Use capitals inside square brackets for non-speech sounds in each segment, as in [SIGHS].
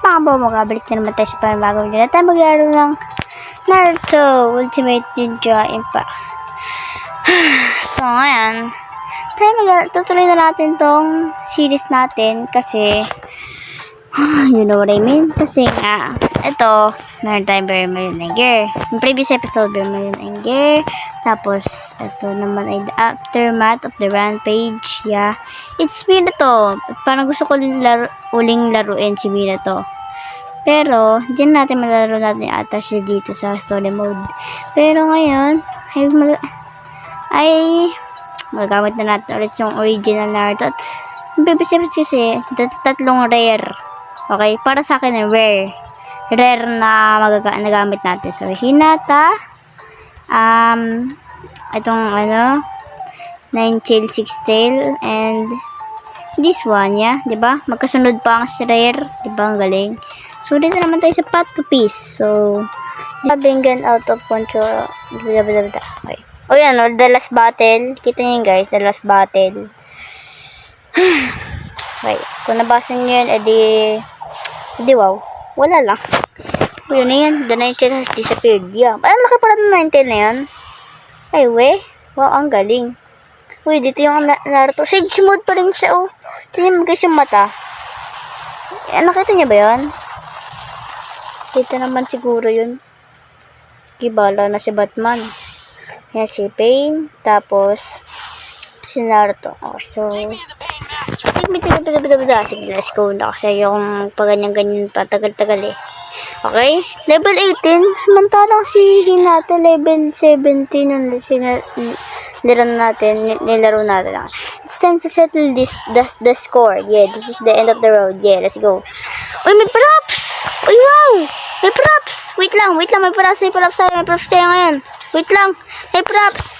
mga bumagabalik na naman tayo sa panibagong video na tayo maglaro ng Naruto Ultimate Ninja Impact. [SIGHS] so, ngayon, tayo mag tutuloy na natin tong series natin kasi [SIGHS] you know what I mean? Kasi nga, ito, meron tayong Very Million Anger. Yung previous episode, Very Million Anger. Tapos, ito naman ay the aftermath of the rampage. Yeah. It's me na to. Parang gusto ko laro, uling laruin si Mina to. Pero, dyan natin malalaro natin yung attach siya dito sa story mode. Pero ngayon, ay, mag, ay magagamit na natin ulit yung original Naruto. At, yung previous episode kasi, tat- tatlong rare. Okay? Para sa akin, rare. Rare na magaga nagamit natin. So, Hinata, um, itong ano, Nine Tail, Six Tail, and this one, yeah, ba? Magkasunod pa ang si rare, ba? Ang galing. So, dito naman tayo sa path to peace. So, Bingan out of control. Bida, bida, bida. Okay. O yan, oh, the last battle. Kita yun, guys, the last battle. [SIGHS] okay. Kung nabasa niyo yun, edi, edi wow. Wala lang. O yun na yan. The nine tail has disappeared. Yeah. Ay, laki pala ng nine tail na yan. Ay, we. Wow, ang galing. Uy, dito yung na Naruto. Sage mode pa rin siya, oh. Tignan mo guys yung mata. Eh, nakita niya ba yan? Dito naman siguro yun. Gibala na si Batman. Yan si Pain. Tapos, si Naruto. Okay, so... Sige, let's go na kasi yung pag ganyan-ganyan pa, tagal-tagal eh. Okay? Level 18. Samantalang si Hinata level 17 nung sina, nilaro natin, ni- nilaro natin. It's time to settle this, the, the score. Yeah, this is the end of the road. Yeah, let's go. Uy, may props! Uy, wow! May props! Wait lang, wait lang. May props, may props tayo. May props tayo ngayon. Wait lang. May props!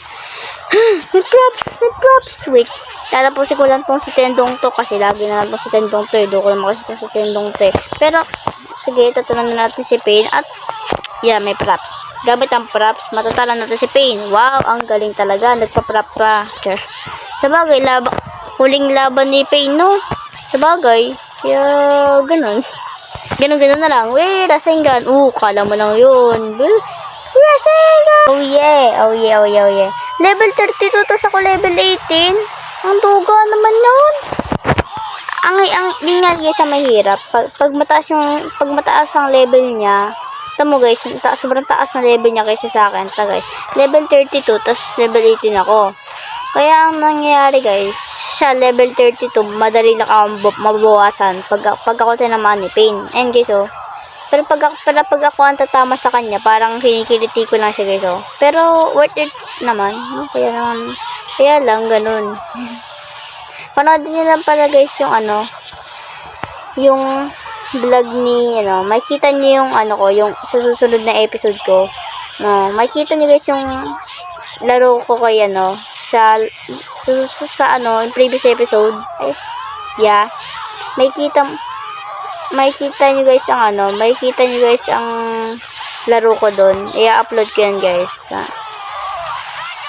[GASPS] may props! May props! Wait. Tatapusin ko lang tong si Tendong to kasi lagi na lang tong si Tendong to eh. Doon ko lang makasita si Tendong to eh. Pero, sige, tatunan na natin si Pain at Yeah, may props. Gamit ang props, matatala natin si Pain. Wow, ang galing talaga. Nagpa-prop pa. Sure. Sa bagay, laba, huling laban ni Pain, no? Sa bagay, kaya ganun. Ganun-ganun na lang. Wait, Rasengan. Uh, kala mo lang yun. Rasengan! Oh yeah, oh yeah, oh yeah, oh yeah. Level 32 to ako level 18. Ang duga naman yun. Ang, ang, yun nga guys, ang mahirap. Pag, pag mataas yung, pag mataas ang level niya, Tamo guys, ta sobrang taas na level niya kaysa sa akin. Ta guys, level 32, tapos level 18 ako. Kaya ang nangyayari guys, siya level 32, madali lang ako mababawasan pag, pag ako tinamaan ni Pain. And guys oh, pero pag, pero pag ako ang tatama sa kanya, parang kinikiliti ko lang siya guys oh. Pero worth it naman, no? Kaya naman, kaya lang ganun. [LAUGHS] Panoodin niyo lang pala guys yung ano, yung vlog ni, ano, makita niyo yung, ano ko, yung sa susunod na episode ko. No, makita niyo guys yung laro ko kay, ano, sa, sa, sa, sa ano, yung previous episode. Eh, yeah. Makita, makita niyo guys ang, ano, makita niyo guys ang laro ko doon. I-upload ko yan guys. Ah.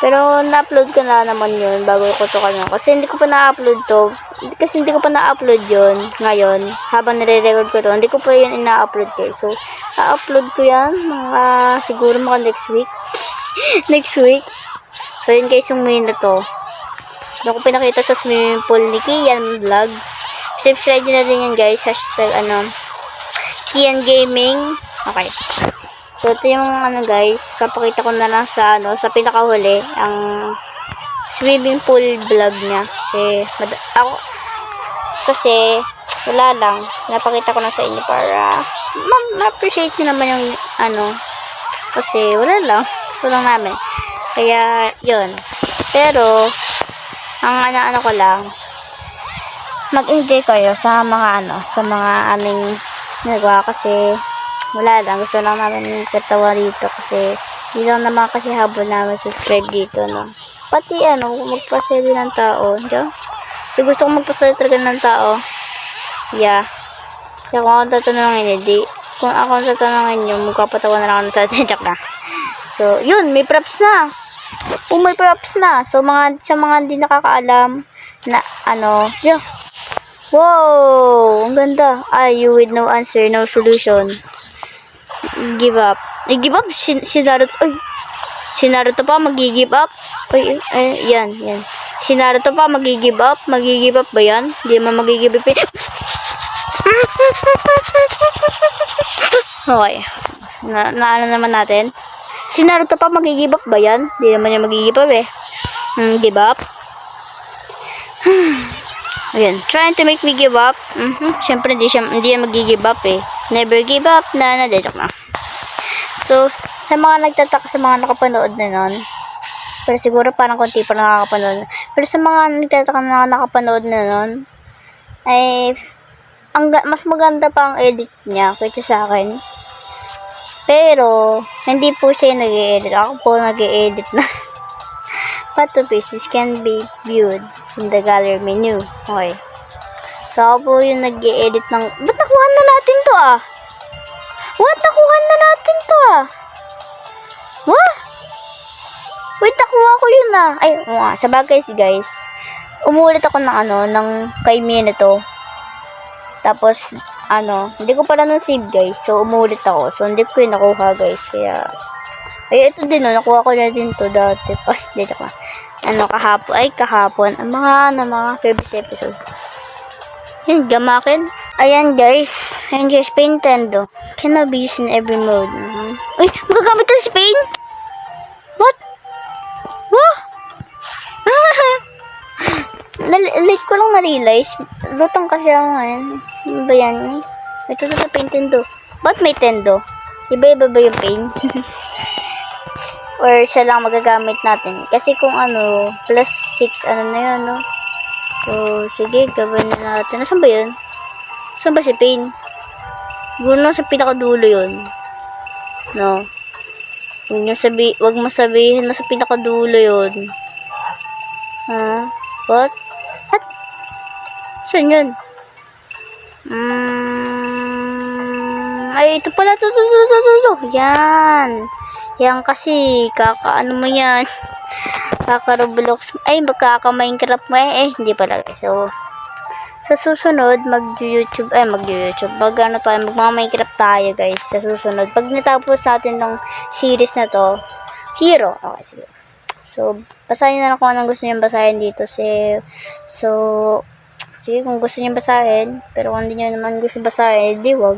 Pero na-upload ko na naman yun bago ko to kanya. Kasi hindi ko pa na-upload to. Kasi hindi ko pa na-upload yun ngayon. Habang nire-record ko to. Hindi ko pa yun ina-upload guys. So, na-upload ko yan. Mga, siguro mga next week. [LAUGHS] next week. So, yun guys yung main na to. Doon ko pinakita sa swimming pool ni Kian vlog. Subscribe nyo na din yan guys. Hashtag ano. Kian Gaming. Okay. So, ito yung ano guys, papakita ko na lang sa ano, sa pinakahuli, ang swimming pool vlog niya. Kasi, ako, kasi, wala lang. Napakita ko na sa inyo para ma- ma-appreciate nyo naman yung ano, kasi wala lang. [LAUGHS] So lang namin. Kaya, yun. Pero, ang ano-ano ko lang, mag-enjoy kayo sa mga ano, sa mga aming nagawa kasi wala lang, gusto lang namin katawa dito kasi hindi naman kasi habol namin subscribe dito, no. Pati ano, magpasaya din ng tao, diyo? So gusto ko magpasaya talaga ng tao. Yeah. Kaya kung ako tatanungin, hindi. Kung ako tatanungin nyo, magpapatawa na lang ako ng tatanjak [LAUGHS] na. So, yun, may props na. Oh, may props na. So, mga, sa mga hindi nakakaalam, na, ano, yun, Wow! Ang ganda. Ah, you with no answer, no solution. Give up. Eh, give up? Si, si Naruto, ay, si Naruto pa magigive up? Ay, ay, yan, yan. Si Naruto pa magigive up? Magigive up ba yan? Hindi naman magigive up. eh. okay. Na, naano naman natin? Si Naruto pa magigive up ba yan? Hindi naman niya magigive up eh. Hmm, give up. Ayan, trying to make me give up. Mhm. Siyempre, hindi siya, hindi siya mag-give up eh. Never give up na na, de, lang. So, sa mga nagtataka sa mga nakapanood na nun, pero siguro parang konti pa nakakapanood. Pero sa mga nagtataka na nakapanood na nun, ay, ang, mas maganda pa ang edit niya kaysa sa akin. Pero, hindi po siya nag edit Ako po nag edit [LAUGHS] na. Photo this can be viewed in the gallery menu. Okay. So, ako po yung nag edit ng... Ba't nakuha na natin to ah? What? Nakuha na natin to ah? What? Wait, nakuha ko yun ah. Ay, oo nga. Sa bagay guys, umulit ako ng ano, ng kay Mia to. Tapos, ano, hindi ko pala nang save guys. So, umulit ako. So, hindi ko yung nakuha guys. Kaya, ay, ito din, oh, nakuha ko na din to dati [LAUGHS] pa. Hindi, tsaka, ano, kahapon, ay, kahapon, ang mga, ano, mga previous episode. Yan, gamakin. Ayan, guys. Ayan, guys, Paint Nintendo. Cannot be used in every mode. Mhm. Uy, magagamit ng Spain? What? [LAUGHS] Nal- late ko lang na-realize. Lutang kasi ako ngayon. Ano ba yan? Ito to sa Paint Nintendo. Ba't may Tendo? Iba-iba ba yung paint? [LAUGHS] or siya lang magagamit natin. Kasi kung ano, plus 6, ano na yun, no? So, sige, gawin na natin. Nasaan ba yun? Saan ba si Pain? Siguro sa pinakadulo yun. No? Huwag niyo sabi, wag mo sabihin na sa pinakadulo yun. Ha? What? What? Saan yun? Mm, ay, ito pala. Ito, ito, ito, ito, ito. Yan. Yan kasi, kakaano mo yan. [LAUGHS] Kaka-Roblox. Ay, magkaka-Minecraft mo eh. Eh, hindi pala. So, sa susunod, mag-YouTube, ay, mag-YouTube. Mag, ano tayo, mag-Minecraft tayo, guys. Sa susunod. Pag natapos natin ng series na to, Hero. Okay, sige. So, basahin na lang kung anong gusto niyo basahin dito. Si, so, sige, kung gusto niyo basahin, pero kung hindi niyo naman gusto basahin, di wag.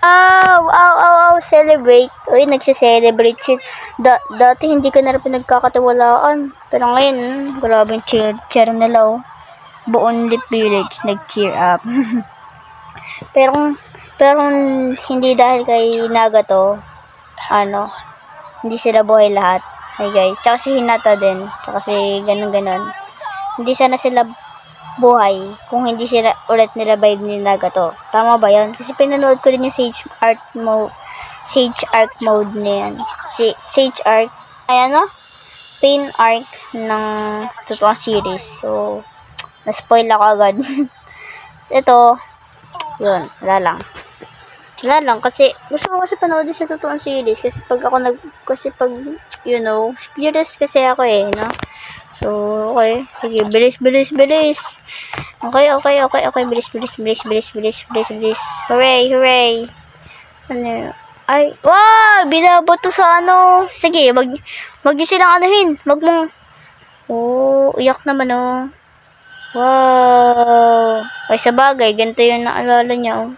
Aw, aw, aw, aw, celebrate. Uy, nagse-celebrate siya. Da dati hindi ko na rin pinagkakatiwalaan. Pero ngayon, grabe yung cheer, cheer nila, oh. Buong Lip Village, nag-cheer up. [LAUGHS] pero pero hindi dahil kay Nagato, ano, hindi sila buhay lahat. Hey guys, tsaka si Hinata din, tsaka si ganun-ganun. Hindi sana sila buhay kung hindi sila ulit nila vibe ni Nagato. Tama ba yan? Kasi pinanood ko din yung Sage Art mode, Sage Arc mode na yan. Si, Sage Arc, ay ano? Pain Arc ng totoong series. So, na-spoil ako agad. [LAUGHS] Ito, yun, wala lang. Wala lang, kasi gusto ko kasi panoodin sa totoong series. Kasi pag ako nag, kasi pag, you know, curious kasi ako eh, no? So, okay. Sige, bilis, bilis, bilis. Okay, okay, okay, okay. Bilis, bilis, bilis, bilis, bilis, bilis, bilis. Hooray, hooray. Ano? Ay, wow! Binabato sa ano. Sige, mag, mag silang anuhin. Mag mong, oh, iyak naman oh. Wow. Ay, sa bagay, ganito yung naalala niya oh.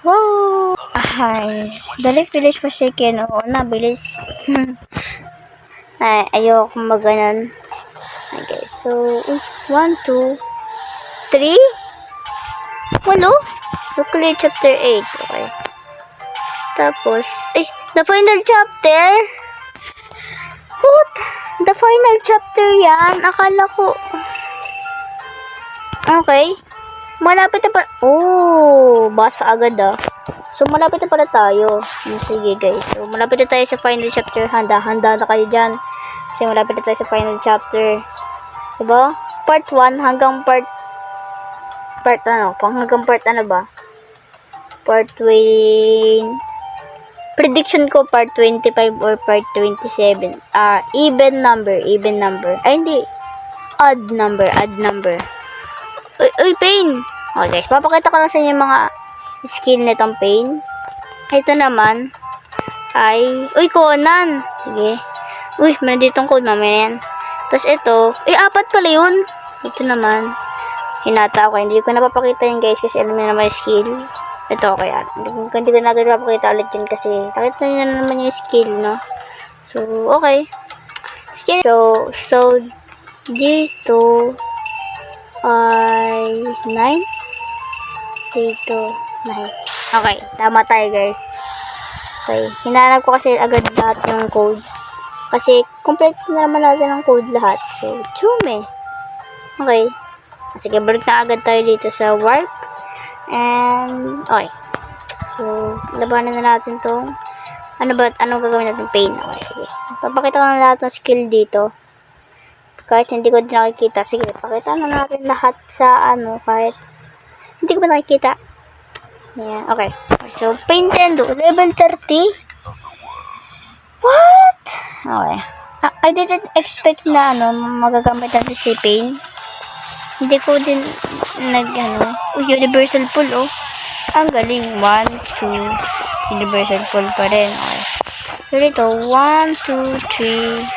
Wow! Ay, dali, bilis pa siya Oo na, bilis. [LAUGHS] Ay, ayoko maganan. Okay, so, one, two, three? Walo? Nuclear chapter 8. Okay. Tapos, ay, the final chapter? What? The final chapter yan? Akala ko. Okay. Malapit na pala. Oh, basa agad ah. So, malapit na pala tayo. Sige guys. So, malapit na tayo sa final chapter. Handa, handa na kayo dyan. Kasi malapit na tayo sa final chapter. Diba? Part 1 hanggang part part ano? Hanggang part ano ba? Part 20 prediction ko part 25 or part 27. Ah, even number, even number. Ay, hindi. Odd number, odd number. Uy, Uy, pain! Okay, guys, papakita ko lang sa inyo mga skill nitong pain. Ito naman, ay, uy, Conan! Sige. Uy, meron ditong code mamaya. Tapos ito, eh, apat pala yun. Ito naman, hinata ako. Hindi ko napapakita yan, guys, kasi alam niyo naman yung skill. Ito, kaya. Hindi ko, hindi ko na agad papakita ulit yun kasi nakita niyo na naman yung skill, no? So, okay. Skill. So, so, dito, ay 9 dito 9 okay tama tayo guys okay hinanap ko kasi agad lahat yung code kasi complete na naman natin ang code lahat so chume okay sige balik na agad tayo dito sa warp and okay so labanan na natin tong ano ba anong gagawin natin pain okay sige papakita ko na lahat ng skill dito kahit hindi ko din nakikita. Sige, pakita na natin lahat sa ano, kahit hindi ko ba nakikita. Yan, okay. So, Nintendo, level 30. What? Okay. Ah, I didn't expect na ano, magagamit natin si Pain. Hindi ko din nag, ano, universal pull, oh. Ang galing. 1, 2, universal pull pa rin. Okay. Dito, 1, 2, 3,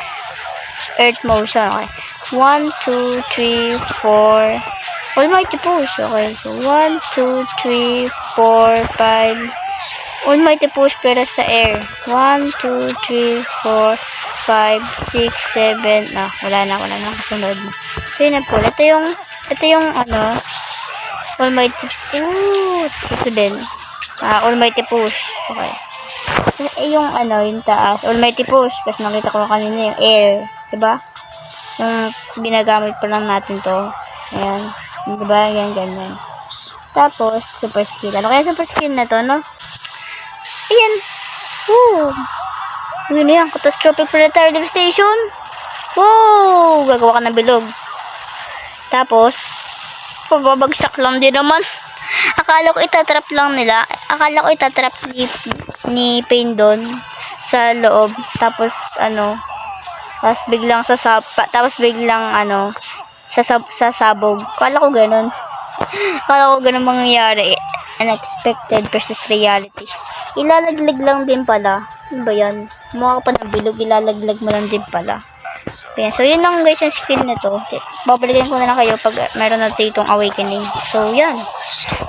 Earth motion. Okay. 1, 2, 3, 4. Almighty push. Okay. So, 1, 2, 3, 4, 5. Almighty push pero sa air. 1, 2, 3, 4, 5, 6, 7. Ah, wala na. Wala na kasunod. So, yun na po. Ito yung, ito yung ano, Almighty. Ooh, ito din. Ah, Almighty push. Okay. Eh, yung ano, yung taas. Almighty push. Kasi nakita ko kanina yung air. Diba? Yung ginagamit pa lang natin to. Ayan. Diba? Yan, ganyan. Tapos, super skill. Ano kaya super skill na to, no? Woo! Yun yan. Catastrophic Planetary Devastation. Woo! Gagawa ka ng bilog. Tapos, pababagsak lang din naman. [LAUGHS] Akala ko itatrap lang nila. Akala ko itatrap ni, ni Pain doon sa loob. Tapos, ano, tapos biglang sa pa, tapos biglang ano, sa, sa sabog. Kala ko ganun. [LAUGHS] Kala ko ganun mangyayari. Unexpected versus reality. Ilalaglag lang din pala. Ano ba yan? Mukha pa ng bilog, ilalaglag mo lang din pala. Ayan. So, yun lang guys yung skill na to. Babalikan ko na lang kayo pag meron na itong awakening. So, yan.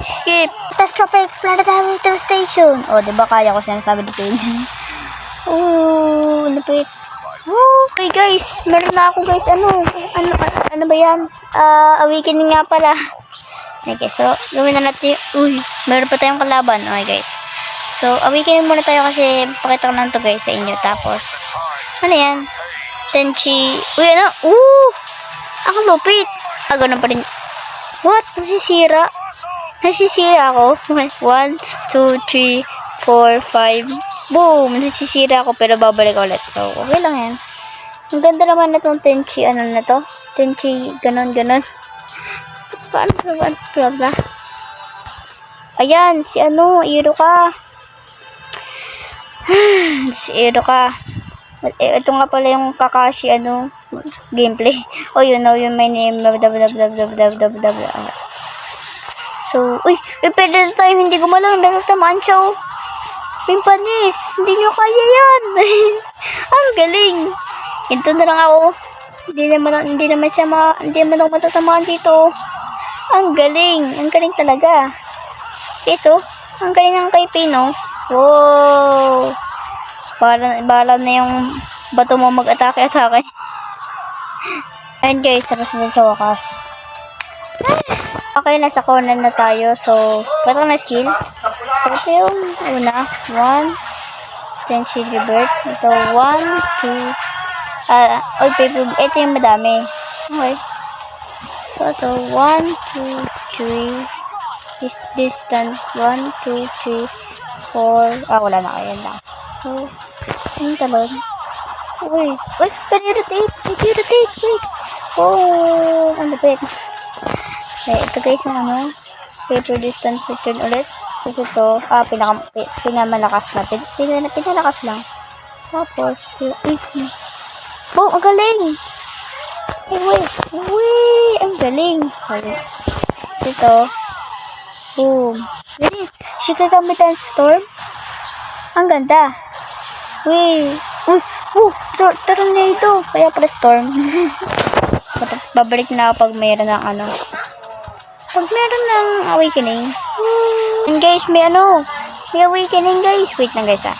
Skip. Catastrophic Planetary Station. O, oh, diba kaya ko sinasabi dito yun? [LAUGHS] Ooh, napit. Okay guys, meron na ako guys, ano, ano, ano ba yan? Uh, awakening nga pala. Okay, so, gawin na natin, uy, meron pa tayong kalaban. Okay guys. So, awakening muna tayo kasi pakita ko lang to guys sa inyo. Tapos, ano yan? Tenchi, uy, ano? Uh, ang lupit. Ah, ganun pa rin. What? Nasisira? Nasisira ako. 1, 2, 3, 4, 5. Boom! Nasisira ako pero babalik ulit. So, okay lang yan. Ang ganda naman na itong Tenchi, ano na to? Tenchi, ganon, ganon. Paano, paano, paano, Ayan, si ano, Iro ka. si Iro ka. Eh, ito nga pala yung Kakashi, ano, gameplay. Oh, you know, you my name, blah. So, uy, uy, pwede na tayo hindi gumalaw, nagtatamaan siya, oh. Pimpanis, hindi nyo kaya yan. Ang galing. Ito na lang ako. Hindi naman, hindi naman siya ma, hindi naman ako matatamaan dito. Ang galing. Ang galing talaga. Okay, so, ang galing ng kay Pino. Wow. Bala, bala na yung bato mo mag-atake-atake. [LAUGHS] Ayun guys, tapos na sa wakas. Okay, nasa corner na tayo. So, parang na skill. So, ito yung una. One. Tenchi Rebirth. Ito, one, two. Ah, uh, oy, paper. Ito yung madami. Okay. So, ito, one, two, three. Is distant. One, two, three, four. Ah, wala na. Ayan lang. So, yung talon. Uy, uy. Pwede rotate. Wait. Oh, ang lapit. Okay, ito guys yung ano, paper distance return ulit. Tapos ito, ah, pinaka, pinamalakas na. Pin, pinalakas lang. Tapos, uy, oh, ang galing! Wait, wait, ang galing. Ito. Boom. Gani, Shikagamitan Storm. Ang ganda. Uy. Uy. Oh, so, tornado. Kaya pala storm. [LAUGHS] Babalik na pag mayroon ng ano. Pag meron ng awakening. And guys, may ano. May awakening guys. Wait lang guys ah.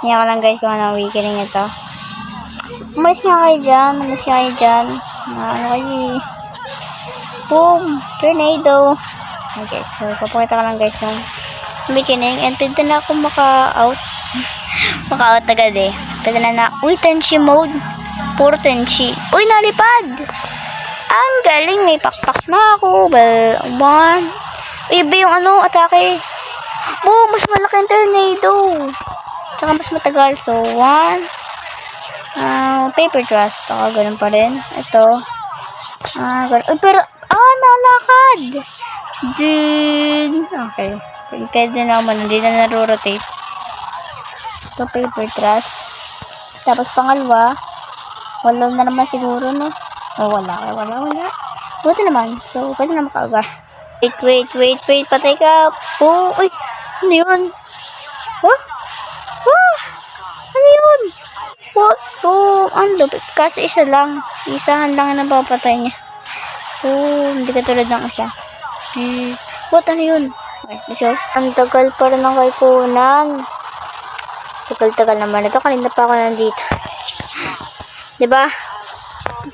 Hindi ko lang guys kung ano awakening ito. Umalis nga kayo dyan. Umalis nga kayo dyan. Ano kayo eh. Boom. Tornado. Okay, so papakita ko lang guys yung awakening. And pwede na ako maka-out. [LAUGHS] maka-out agad eh. Pwede na na. Uy, tenshi mode. Puro tenshi. Uy, nalipad. Ang galing, may pakpak na ako. Well, one. Iba yung ano, atake. Boom, mas malaki yung tornado. Tsaka mas matagal. So, one. Ah, paper trust. Ako, ganun pa rin. Ito. Ah, ganun. Uy, pero, ah, nalakad. Din. Okay. Pwede na naman. Hindi na narorotate. Ito, paper trust. Tapos, pangalawa. Wala na naman siguro, no? Oh, wala. Wala, wala. Buti naman. So, pwede na makaaga. Wait, wait, wait, wait. Patay ka. Oh, uy. Ano yun? Huh? Ah! Ano yun? What? Oh, ang lupit. Kasi isa lang. Isahan lang ang napapatay niya. Oh, hindi ka tulad ng isa. Hmm. What? Ano yun? Okay, let's go. Ang tagal pa rin ng kay Kunan. Tagal-tagal naman ito. Kanina pa ako nandito. diba?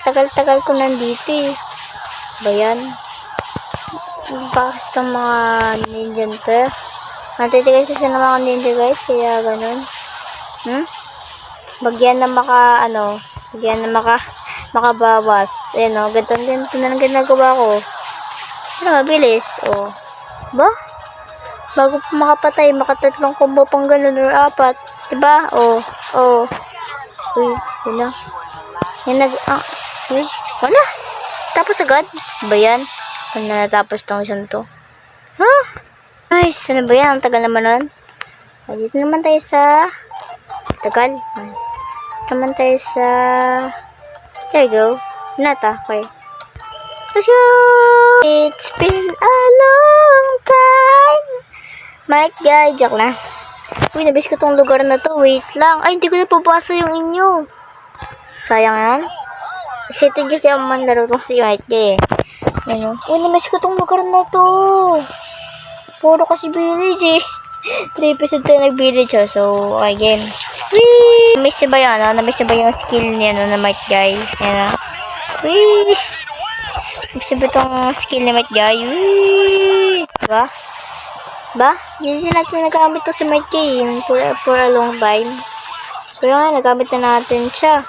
Tagal-tagal ko nandito eh. Ba yan? Bakit itong mga ninja to? Natitigas kasi ng mga ninja guys, kaya ganun. Hmm? Bagyan na maka, ano, bagyan na maka, makabawas. Ayan o, ganito din ito na lang ginagawa ko. Ano, mabilis. O. Ba? Bago pa makapatay, makatatlong combo pang ganun or apat. Diba? O. O. Uy, yun na. Yan nag, ah, uy, wala. Tapos agad. Ba yan? Kung na natapos tong isang to. Ha? Ay, ano ba yan? Ang tagal naman nun. Ah, Dito naman tayo sa... Tagal. Ah. Naman tayo sa... There you go. Nata, okay. Let's go! It's been a long time. Mike, guy, joke lang. Uy, nabis ko tong lugar na to. Wait lang. Ay, hindi ko na pabasa yung inyo. Sayang yan. Excited kasi ako man laro tong si Mike, eh. Ano? Uy, namiss ko tong lugar na to. Puro kasi village eh. 3 episode tayo nag-village oh. So, game. Whee! Namiss niya ba yan? Oh? Namiss ba yung skill niya no, na Might Guy? Yan oh. Whee! Namiss niya ba itong skill ni Might Guy? Whee! Diba? Ba? Hindi natin nagamit to si Might Guy for, for a long time. Pero nga, nagamit na natin siya.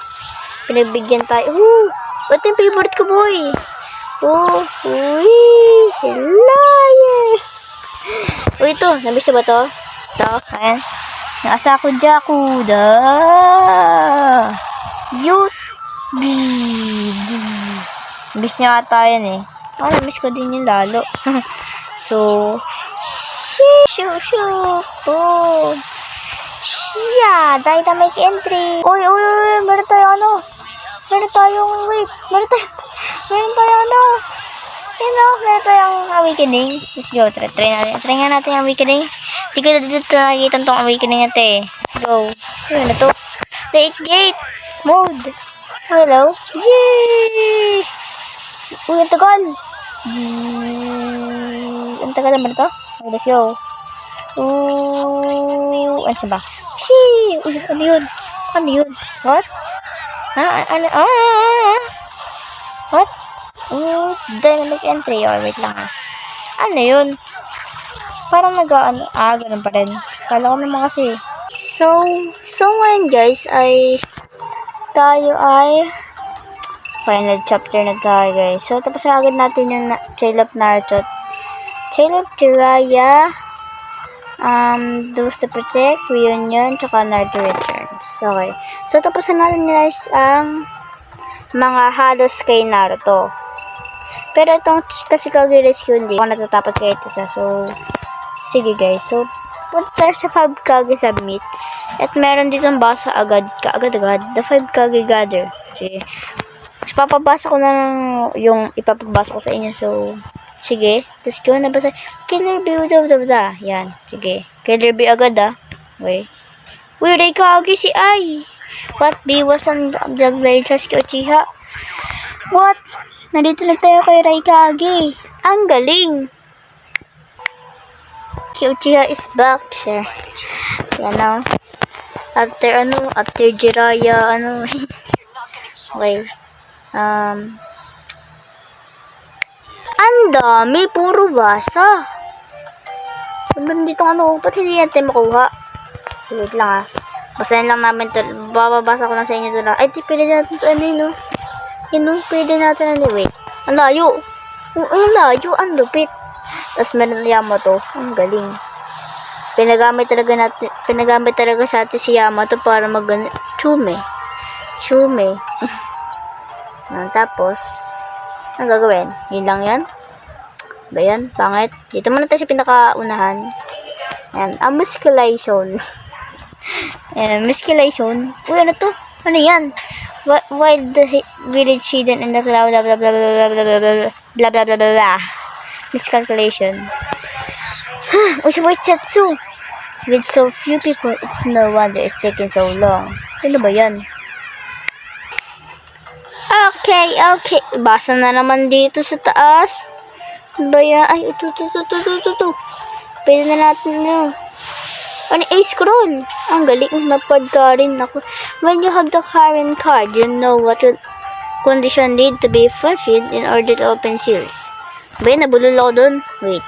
Pinagbigyan tayo. Woo! Ito yung favorite ko, boy. Oh, uy, hello, yes. Uy, ito, nabisa ba to? Ito, ayan. Nasa ako Jaku, da. Yut. Nabis niya ata yan eh. Ah, namiss ko din yung lalo. [LAUGHS] so, shoo, shoo. Oh. Yeah, make entry. Uy, uy, uy, meron tayo ano? Meron tayong, wait, meron tayo, meron tayo ano? You know, meron tayong awakening. Let's go, try, try natin. Try nga natin yung awakening. Hindi ko na dito nakikita tong awakening natin eh. Let's go. Ano na to? Late gate. Mode. Hello. Yay! Uy, ang tagal. Ang tagal naman ito. Okay, let's go. Ooh, ano ba? Shee! Uy, ano yun? Ano yun? What? Ha? Ano? Ah, ah, ah. What? Ooh, dynamic entry. Oh, wait lang ah. Ano yun? Parang nag ano, ah, ganun pa rin. Kala ko naman kasi. So, so ngayon guys, ay tayo ay final chapter na tayo guys. So, tapos na agad natin yung na, Trail of Naruto. Trail of Jiraiya, um, Those to Protect, Reunion, tsaka Naruto Returns. Okay. So, tapos na natin guys ang mga halos kay Naruto. Pero itong kasi Kage Rescue hindi ako natatapos kahit isa. So, sige guys. So, punta sa 5 Kage Submit. At meron ditong basa agad, ka, agad-agad. The 5 Kage Gather. Sige. So, papabasa ko na lang yung ipapabasa ko sa inyo. So, Sige. Tapos ko na basa. Killer B, blah, blah, blah. Yan. Sige. Killer B agad ah. Wait. Uy, Reikagi si Ai. What? B was on the blade Uchiha. What? Nandito na tayo kay Raikage. Ang galing. Si Uchiha is back, sir. Yan o. After ano, after Jiraya, ano. [LAUGHS] Wait. Um, ang dami, puro basa. Ano dito ano, ba't hindi natin makuha? Wait lang ah. Basahin lang namin to. Bababasa ko lang sa inyo to lang. Ay, di pwede natin to ano yun, no? Yun, no? Pwede natin ano, wait. Ang layo. Ang, ang layo, ang lupit. Tapos meron na Yamato. Ang galing. Pinagamit talaga natin, pinagamit talaga sa atin si Yamato para mag chume. Chume. [LAUGHS] Ah, tapos, ang gagawin? Yun lang yan? Ba yan? Pangit. Dito muna tayo sa pinakaunahan. Ayan. Ang musculation. [LAUGHS] Ayan, musculation. Uy, ano to? Ano yan? Wh- Why the village hidden in the blah blah blah blah blah blah blah blah blah blah blah blah blah miscalculation. Setsu. With so few people, it's no wonder it's taking so long. Ano ba yan? Okay, okay. Basa na naman dito sa taas. Ano ba yan? Ay, ito, ito, ito, ito, ito, ito. Pwede na natin yun. Ano, A-scroll. Ang galing. Mapad ka rin ako. When you have the current card, you know what will condition need to be fulfilled in order to open seals. Ba, nabulol ako dun. Wait.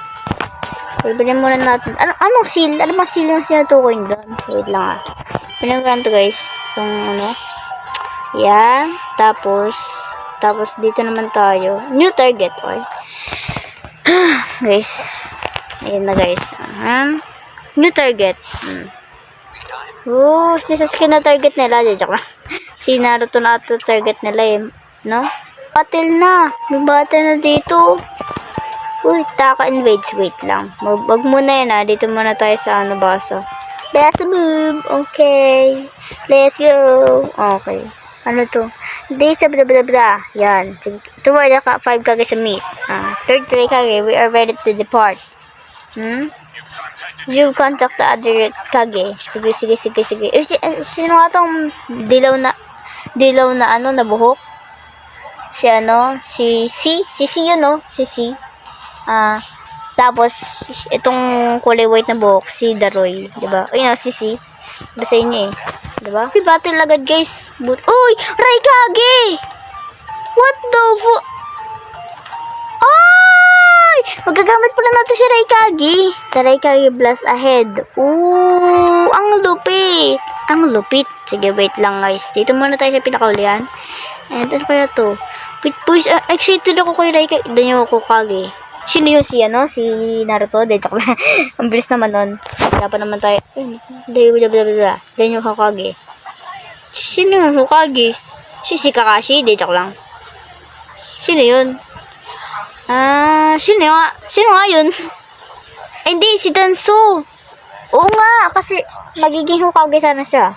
Pwede muna natin. Ano, anong seal? Ano bang seal yung sinatukoy doon? Wait lang ah. Pinagalan to guys. Itong ano. Yan. Tapos, tapos dito naman tayo. New target. Okay. [SIGHS] guys. Ayan na guys. Um, new target. Hmm. Oh, si Sasuke na target nila. Joke lang. si Naruto na ito target nila eh. No? Battle na. May battle na dito. Uy, Taka invades. Wait lang. Wag muna yan ah. Dito muna tayo sa ano basa. Let's move. Okay. Let's go. Okay. Ano to? Days of blah blah blah. Yan. Toward the ka- five kage sa meet. Ah, third three kage. We are ready to depart. Hmm? You contact the other kage. Sige, sige, sige, sige. Eh, si, eh, sino nga tong dilaw na dilaw na ano na buhok? Si ano? Si si si si yun no? Si si. Ah, tapos itong kulay white na buhok si Daroy, 'di ba? Ayun oh, si si. Basta niya eh. 'Di ba? May battle agad, guys. But Uy, Raikage! What the fu... Magagamit pala natin si Raikage. The Raikage blast ahead. Ooh, ang lupit. Ang lupit. Sige, wait lang guys. Dito muna tayo sa pinakaulian. And ano kaya to? Wait, boys, uh, excited ako kay Raikage. Danyo ako kage. Sino yung si, ano, si Naruto? De, lang. [LAUGHS] Ang bilis naman nun. Wala pa naman tayo. De, bla, bla, bla, bla. Danyo Hokage. Sino yung Hokage? Si, si Kakashi? De, joke lang. Sino yun? Ah, sino nga? Sino nga yun? Eh, Hindi, si Danso. Oo nga, kasi magiging Hokage sana siya.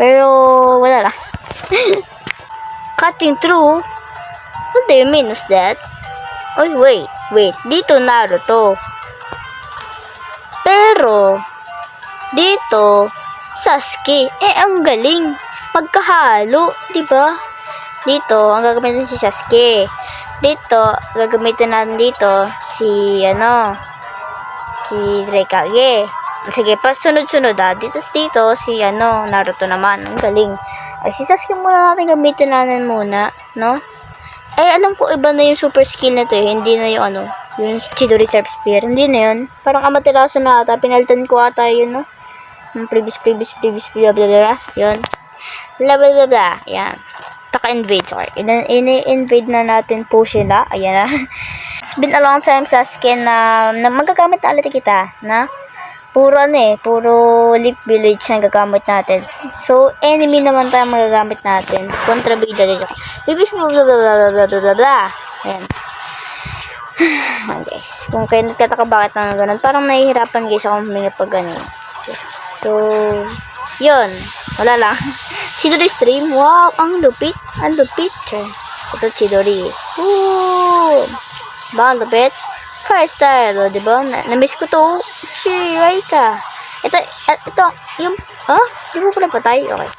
Pero, wala lang. [LAUGHS] Cutting through? What do you mean was that? Oy, wait, wait. Dito Naruto. Pero, dito, Sasuke. Eh, ang galing. Pagkahalo, di ba? Dito, ang gagamitin si Sasuke. Dito, gagamitin natin dito si, ano, si Raikage. Sige, pa sunod-sunod ah. Dito, dito, si, ano, Naruto naman. Ang galing. Ay, si Sasuke muna natin gamitin natin muna, no? Eh, alam ko iba na yung super skill na to eh. Hindi na yung ano, yung Chidori Sharp Spear. Hindi na yun. Parang amaterasu na ata. Pinalitan ko ata yun, no? Yung previous, previous, previous, blah, blah, blah. Yun. Blah, blah, blah, blah. Yan. Taka-invade. Sorry. In-invade na natin po sila. Ayan na. [LAUGHS] It's been a long time, Sasuke, na, na magagamit na ulit kita, na? Puro ano eh, puro Leaf Village na gagamit natin. So, enemy naman tayo magagamit natin. Kontrabida. Bibis mo blah blah blah blah blah blah. Ayan. [SIGHS] Guys. Kung kayo nagtataka bakit na ganun, parang nahihirapan guys ako huminga pag ganun. So, yun. Wala lang. [LAUGHS] Chidori stream. Wow, ang lupit. Ang lupit. Ito Chidori. Woo! Ba, ang lupit? Fire style, o, di ba? Na- Na-miss ko to. Si Raika. Ito, ito, yung, ha? Di mo pala patay? Okay.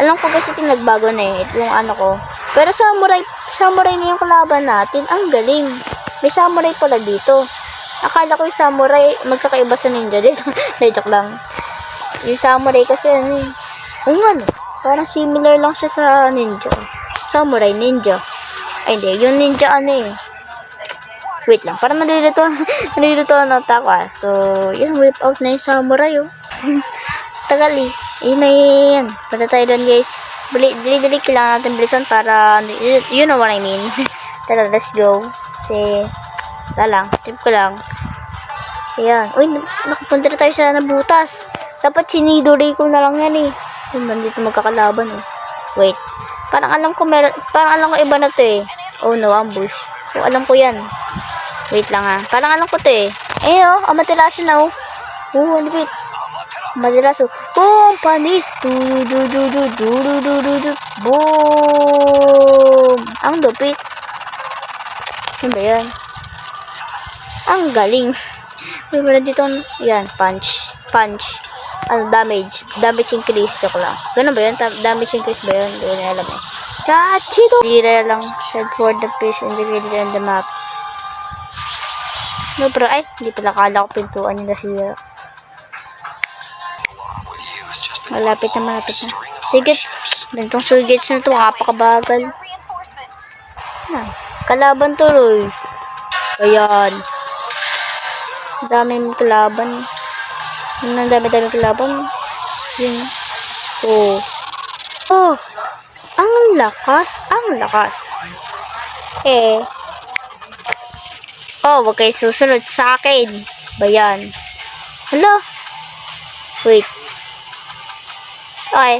Alam ko kasi ito nagbago na eh. Ito yung ano ko. Pero samurai, samurai na yung kalaban natin. Ang galing. May samurai pala dito. Akala ko yung samurai, magkakaiba sa ninja. Hindi, joke lang. Yung samurai kasi ano eh. Oo no. Parang similar lang siya sa ninja. Samurai, ninja. Ay hindi, yung ninja ano eh. Wait lang, parang nalilito, [LAUGHS] nalilito na ako ah. So, yun, whip out na yung samurai oh. [LAUGHS] Tagal eh. Yun na yan. Punta tayo doon guys. Bili, dili-dili kailangan natin bilisan para, you know what I mean. [LAUGHS] Tara, let's go. Kasi, wala lang, trip ko lang. Ayan. Uy, nakapunta na tayo sa nabutas. Dapat sinidori ko na lang yan eh. Yun, nandito magkakalaban eh. Wait. Parang alam ko meron, parang alam ko iba na to eh. Oh no, ambush. So, alam ko yan. Wait lang ha. Parang alam ko to eh. Eh oh, amaterasu na oh. Oh, ano wait. Amaterasu. Companies. Du du du du du du du du du. Boom. Ang lupit. Ano ba yan? Ang galing. [LAUGHS] May meron dito, yan, punch. Punch. Ano, damage. Damage increase. Joke lang. Ganun ba yun? Damage increase ba yun? Hindi ko na alam eh. Kachito! Zira lang. Head for the piece indicated on the map. No, pero ay, hindi pala kala ko pintuan yung nasira. Malapit na, malapit na. Sige, ganitong surgates na to, kapakabagal. Ah, kalaban tuloy. Ayan. Daming kalaban. Ang dami-dami kalaban. Yun. Oh. Oh. Ang lakas. Ang lakas. Eh. Oh, wag kayo susunod sa akin. Bayan. Hello? Wait. Okay.